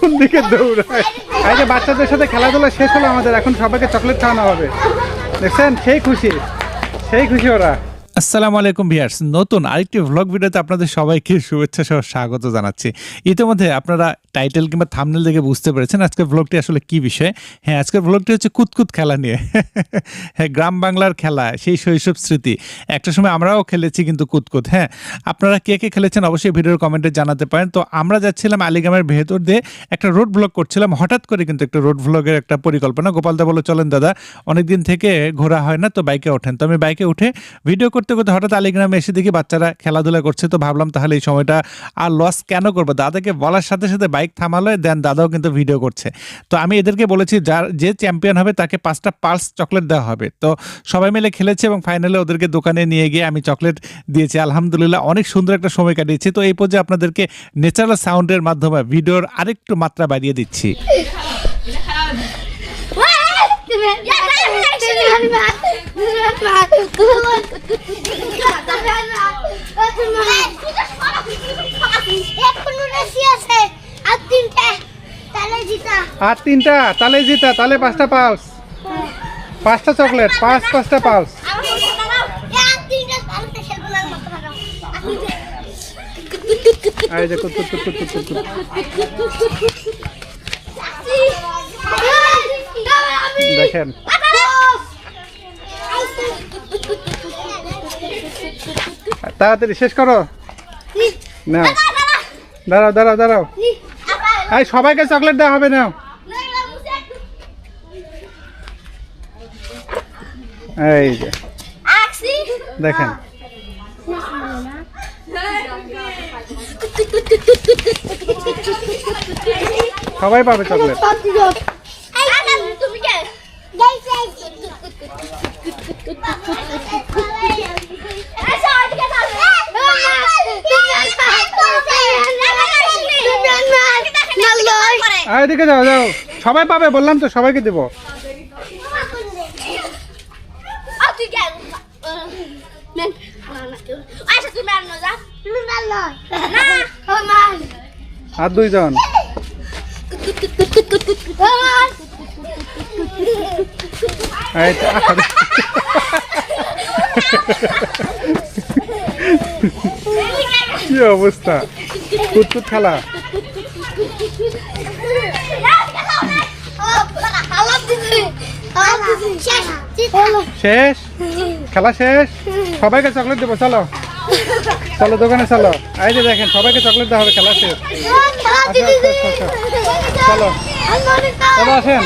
কোন দিকে দৌড়ায় বাচ্চাদের সাথে খেলাধুলা শেষ হলো আমাদের, এখন সবাইকে চকলেট খাওয়ানো হবে। দেখছেন? সেই খুশি। সেই খুশি ওরা। আসসালামু আলাইকুম ভিয়ার্স। নতুন আরেকটি ভ্লগ ভিডিওতে আপনাদের সবাইকে শুভেচ্ছা সহ স্বাগত জানাচ্ছি। ইতিমধ্যে আপনারা টাইটেল কিংবা থামনেল দেখে বুঝতে পেরেছেন আজকের ভ্লগটি আসলে কি বিষয়। হ্যাঁ আজকের ভ্লগটি হচ্ছে কুতকুত খেলা নিয়ে। হ্যাঁ গ্রাম বাংলার খেলা, সেই শৈশব স্মৃতি। একটা সময় আমরাও খেলেছি কিন্তু কুতকুত হ্যাঁ। আপনারা কে কে খেলেছেন অবশ্যই ভিডিওর কমেন্টে জানাতে পারেন। তো আমরা যাচ্ছিলাম আলিগ্রামের ভেতর দিয়ে একটা রোড ব্লগ করছিলাম। হঠাৎ করে কিন্তু একটা রোড ব্লগের একটা পরিকল্পনা। গোপালদা বলে চলেন দাদা, অনেকদিন থেকে ঘোরা হয় না, তো বাইকে ওঠেন। তো আমি বাইকে উঠে ভিডিও করতে করতে হঠাৎ আলিগ্রামে এসে দেখি বাচ্চারা খেলাধুলা করছে তো ভাবলাম তাহলে এই সময়টা আর লস কেন করব দাদাকে বলার সাথে সাথে বাইক থামালো দেন দাদাও কিন্তু ভিডিও করছে তো আমি এদেরকে বলেছি যার যে চ্যাম্পিয়ন হবে তাকে পাঁচটা পালস চকলেট দেওয়া হবে তো সবাই মিলে খেলেছে এবং ফাইনালে ওদেরকে দোকানে নিয়ে গিয়ে আমি চকলেট দিয়েছি আলহামদুলিল্লাহ অনেক সুন্দর একটা সময় কাটিয়েছি তো এই পর্যায়ে আপনাদেরকে ন্যাচারাল সাউন্ডের মাধ্যমে ভিডিওর আরেকটু মাত্রা বাড়িয়ে দিচ্ছি আর তিনটা, তালে জিতা, তালে পাঁচটা পালস পাঁচটা চকলেট, পাঁচ, পাঁচটা কুত দেখেন। তাড়াতাড়ি শেষ করো। না দাঁড়াও দাঁড়াও দাঁড়াও। সবাইকে চকলেট দেওয়া হবে, নাও। এই যে। দেখেন। সবাই পাবে চকলেট। তুমি এদিকে যাও যাও। সবাই পাবে বললাম তো সবাইকে দেবো। আচ্ছা তুমি আর না যা না আর দুইজন এই তো, আর- কি অবস্থা? কুতকুত খেলা। শেষ? খেলা শেষ? সবাইকে চকলেট দেবো চলো। চলো দোকানে চলো। এই যে দেখেন সবাইকে চকলেট দেওয়া হবে খেলা শেষ। চলো। চলো আসেন।